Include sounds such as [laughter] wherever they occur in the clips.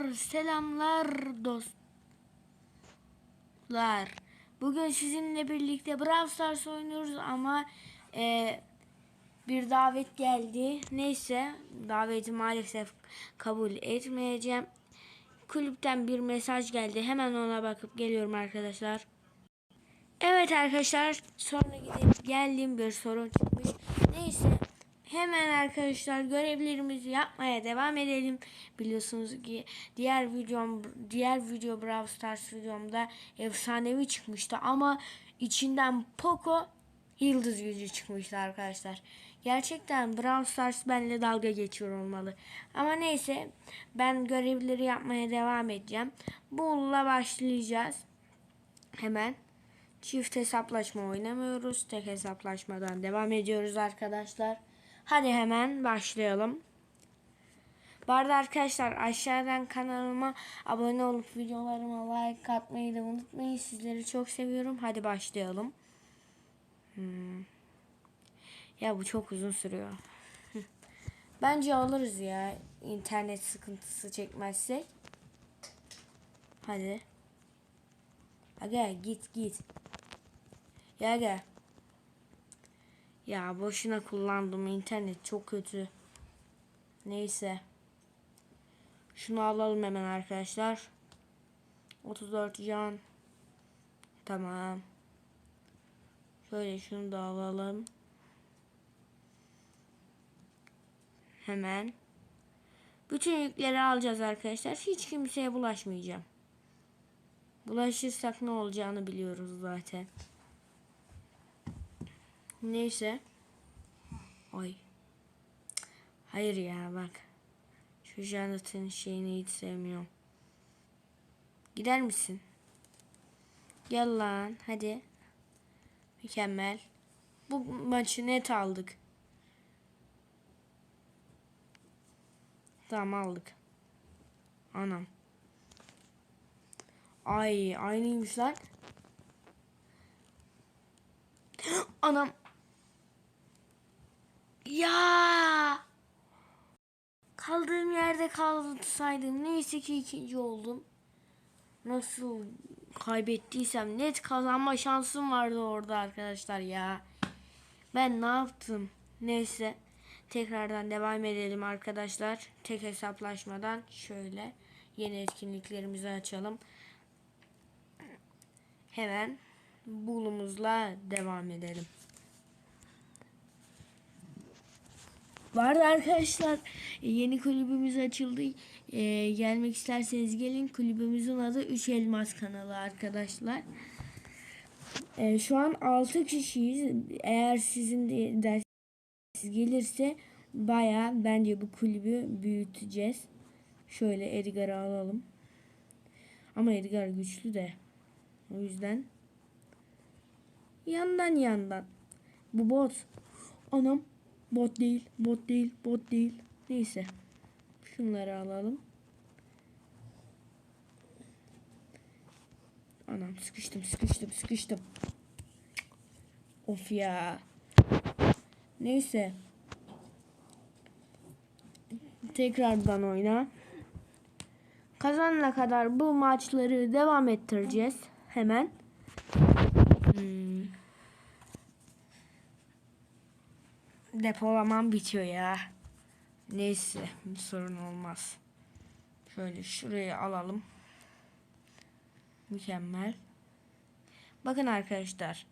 Selamlar, dostlar. Bugün sizinle birlikte Brawl Stars oynuyoruz ama e, bir davet geldi. Neyse daveti maalesef kabul etmeyeceğim. Kulüpten bir mesaj geldi. Hemen ona bakıp geliyorum arkadaşlar. Evet arkadaşlar sonra gidip geldiğim bir sorun çıkmış. Hemen arkadaşlar görevlerimizi yapmaya devam edelim. Biliyorsunuz ki diğer videom diğer video Brawl Stars videomda efsanevi çıkmıştı ama içinden Poco yıldız gücü çıkmıştı arkadaşlar. Gerçekten Brawl Stars benimle dalga geçiyor olmalı. Ama neyse ben görevleri yapmaya devam edeceğim. Bull'la başlayacağız. Hemen. Çift hesaplaşma oynamıyoruz. Tek hesaplaşmadan devam ediyoruz arkadaşlar. Hadi hemen başlayalım. Bu arada arkadaşlar aşağıdan kanalıma abone olup videolarıma like atmayı da unutmayın. Sizleri çok seviyorum. Hadi başlayalım. Hmm. Ya bu çok uzun sürüyor. [laughs] Bence alırız ya. internet sıkıntısı çekmezsek. Hadi. Aga git git. Ya aga. Ya boşuna kullandım internet çok kötü. Neyse. Şunu alalım hemen arkadaşlar. 34 can. Tamam. Şöyle şunu da alalım. Hemen. Bütün yükleri alacağız arkadaşlar. Hiç kimseye bulaşmayacağım. Bulaşırsak ne olacağını biliyoruz zaten. Neyse. Ay. Hayır ya bak. Şu Jonathan şeyini hiç sevmiyorum. Gider misin? Gel lan hadi. Mükemmel. Bu maçı net aldık. Tamam aldık. Anam. Ay aynıymış lan. [gasps] Anam. Ya. Kaldığım yerde kalsaydım. Neyse ki ikinci oldum. Nasıl kaybettiysem net kazanma şansım vardı orada arkadaşlar ya. Ben ne yaptım? Neyse. Tekrardan devam edelim arkadaşlar. Tek hesaplaşmadan şöyle yeni etkinliklerimizi açalım. Hemen bulumuzla devam edelim. Vardı arkadaşlar yeni kulübümüz açıldı. Ee, gelmek isterseniz gelin. Kulübümüzün adı 3 Elmas kanalı arkadaşlar. Ee, şu an 6 kişiyiz. Eğer sizin de dersiniz gelirse baya bence bu kulübü büyüteceğiz. Şöyle Edgar'ı alalım. Ama Edgar güçlü de. O yüzden yandan yandan. Bu bot. Anam bot değil, bot değil, bot değil. Neyse. Şunları alalım. Anam sıkıştım, sıkıştım, sıkıştım. Of ya. Neyse. Tekrardan oyna. Kazanana kadar bu maçları devam ettireceğiz. Hemen. Hmm. Depolamam bitiyor ya. Neyse sorun olmaz. Şöyle şurayı alalım. Mükemmel. Bakın arkadaşlar.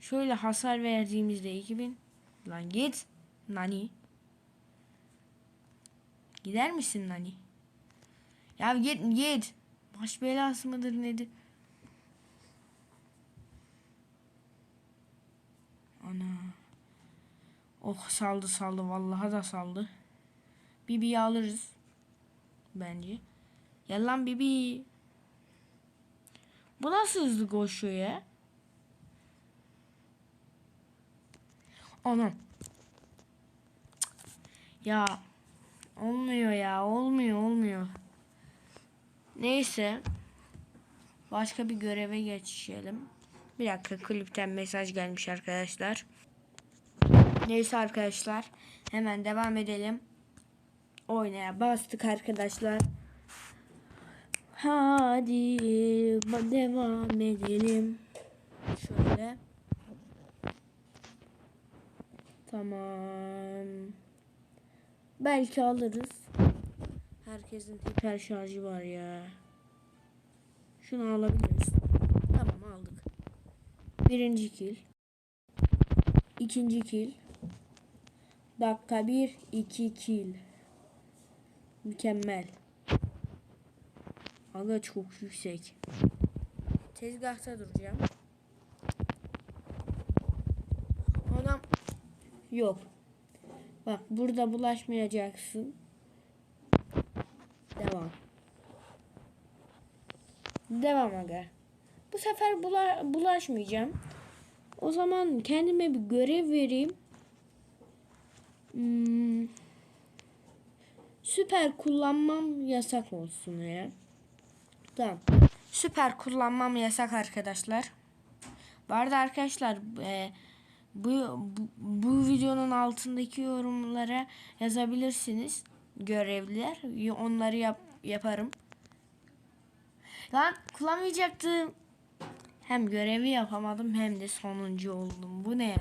Şöyle hasar verdiğimizde 2000. Lan git. Nani. Gider misin Nani? Ya git git. Baş belası mıdır nedir? Ana. Oh saldı saldı vallahi da saldı. Bibi'yi alırız. Bence. Gel lan Bibi. Bu nasıl hızlı koşuyor ya? Anam. Ya olmuyor ya olmuyor olmuyor. Neyse. Başka bir göreve geçelim. Bir dakika kulüpten mesaj gelmiş arkadaşlar. Neyse arkadaşlar. Hemen devam edelim. Oynaya bastık arkadaşlar. Hadi devam edelim. Şöyle. Tamam. Belki alırız. Herkesin hiper şarjı var ya. Şunu alabiliriz. Tamam aldık. Birinci kil. İkinci kil. Dakika bir, iki kil. Mükemmel. Aga çok yüksek. Tezgahta duracağım. Ona yok. Bak burada bulaşmayacaksın. Devam. Devam aga. Bu sefer bula, bulaşmayacağım. O zaman kendime bir görev vereyim. Hmm, süper kullanmam yasak olsun ya. Tamam. Süper kullanmam yasak arkadaşlar. Bu arkadaşlar e, bu, bu, bu videonun altındaki yorumlara yazabilirsiniz. Görevliler. Onları yap, yaparım. Lan kullanmayacaktım. Hem görevi yapamadım hem de sonuncu oldum. Bu ne ya?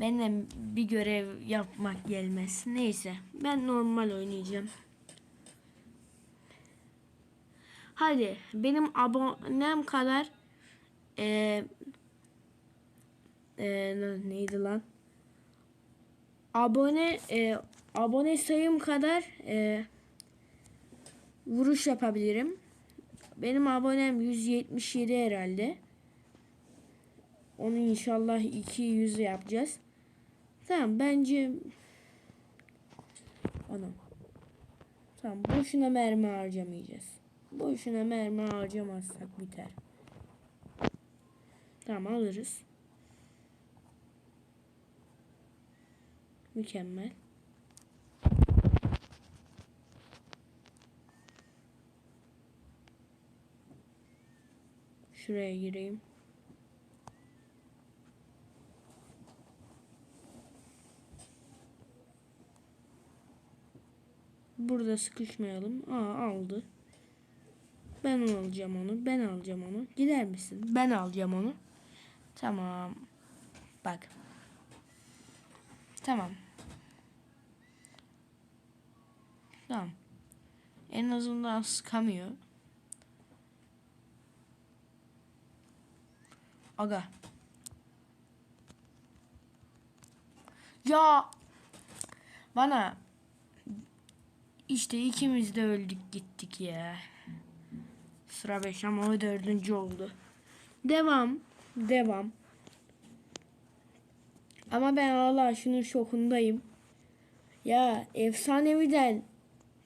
Benimle bir görev yapmak gelmez. Neyse. Ben normal oynayacağım. Hadi benim abonem kadar e, e, neydi lan? Abone e, abone sayım kadar e, vuruş yapabilirim. Benim abonem 177 herhalde. Onu inşallah 200 yapacağız. Tamam bence Anam. Tamam boşuna mermi harcamayacağız. Boşuna mermi harcamazsak biter. Tamam alırız. Mükemmel. Şuraya gireyim. Burada sıkışmayalım. Aa aldı. Ben alacağım onu. Ben alacağım onu. Gider misin? Ben alacağım onu. Tamam. Bak. Tamam. Tamam. En azından sıkamıyor. Aga. Ya bana işte ikimiz de öldük gittik ya. Sıra 5 ama o dördüncü oldu. Devam. Devam. Ama ben hala şunun şokundayım. Ya efsaneviden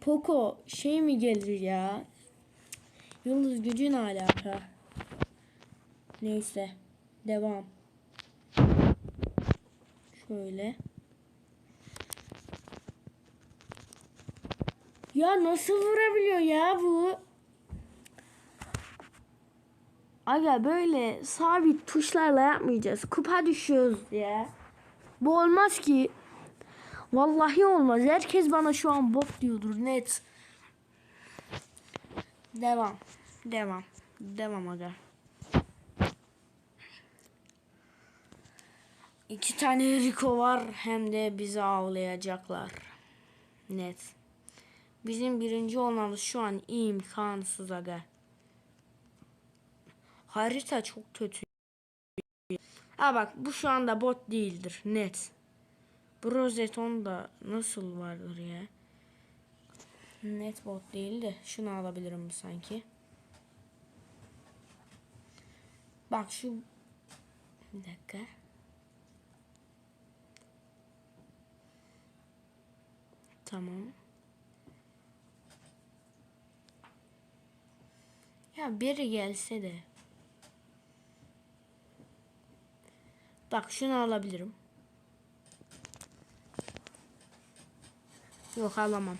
Poco şey mi gelir ya? Yıldız gücü ne alaka? Neyse. Devam. Şöyle. Ya nasıl vurabiliyor ya bu? Aga böyle sabit tuşlarla yapmayacağız. Kupa düşüyoruz ya. Bu olmaz ki. Vallahi olmaz. Herkes bana şu an bot diyordur net. Devam. Devam. Devam aga. İki tane Rico var hem de bizi avlayacaklar. Net. Bizim birinci olmamız şu an imkansız aga. Harita çok kötü. Ha bak bu şu anda bot değildir net. Bu rozeton da nasıl vardır ya? Net bot değil de şunu alabilirim sanki. Bak şu bir dakika. Tamam. Ya biri gelse de. Bak şunu alabilirim. Yok alamam.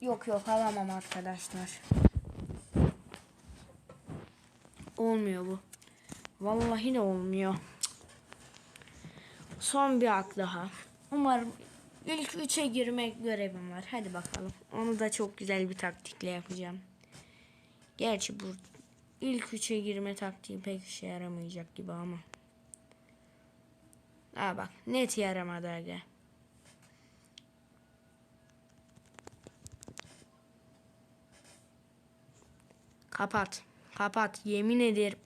Yok yok alamam arkadaşlar. Olmuyor bu. Vallahi de olmuyor. Son bir hak daha. Umarım ilk üçe girmek görevim var. Hadi bakalım. Onu da çok güzel bir taktikle yapacağım. Gerçi bu ilk üçe girme taktiği pek işe yaramayacak gibi ama. Aa bak net yaramadı aga. Kapat. Kapat. Yemin ederim.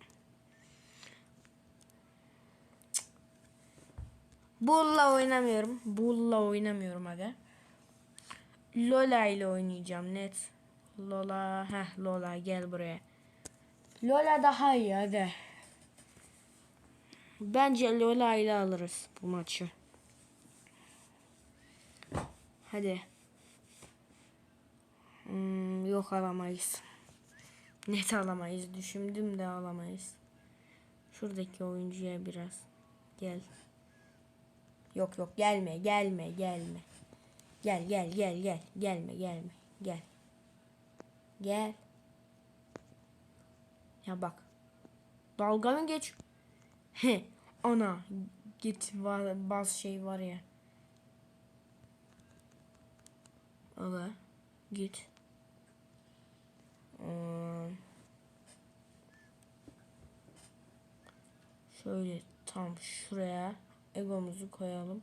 Bull'la oynamıyorum. Bull'la oynamıyorum aga. Lola ile oynayacağım net. Lola. Heh Lola gel buraya. Lola daha iyi aga. Bence Lola ile alırız bu maçı. Hadi. Hmm, yok alamayız. Net alamayız. Düşündüm de alamayız. Şuradaki oyuncuya biraz. Gel. Yok yok gelme gelme gelme. Gel gel gel gel. Gelme gelme. Gel. Gel. Ya bak. Dalga mı geç? He. Ana. Git var, bazı şey var ya. Ala. Git. Hmm. Şöyle tam şuraya egomuzu koyalım.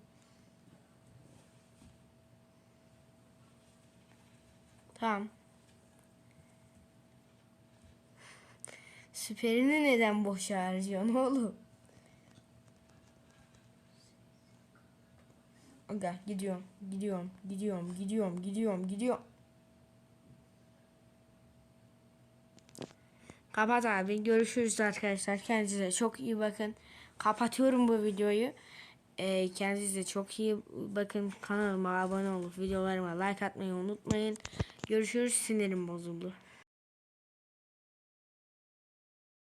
Tamam. Süperini neden boşa harcıyorsun oğlum? Aga gidiyorum, gidiyorum, gidiyorum, gidiyorum, gidiyorum, gidiyorum. Kapat abi. Görüşürüz arkadaşlar. Kendinize çok iyi bakın. Kapatıyorum bu videoyu. Ee, kendinize çok iyi bakın. Kanalıma abone olup videolarıma like atmayı unutmayın. Görüşürüz. Sinirim bozuldu.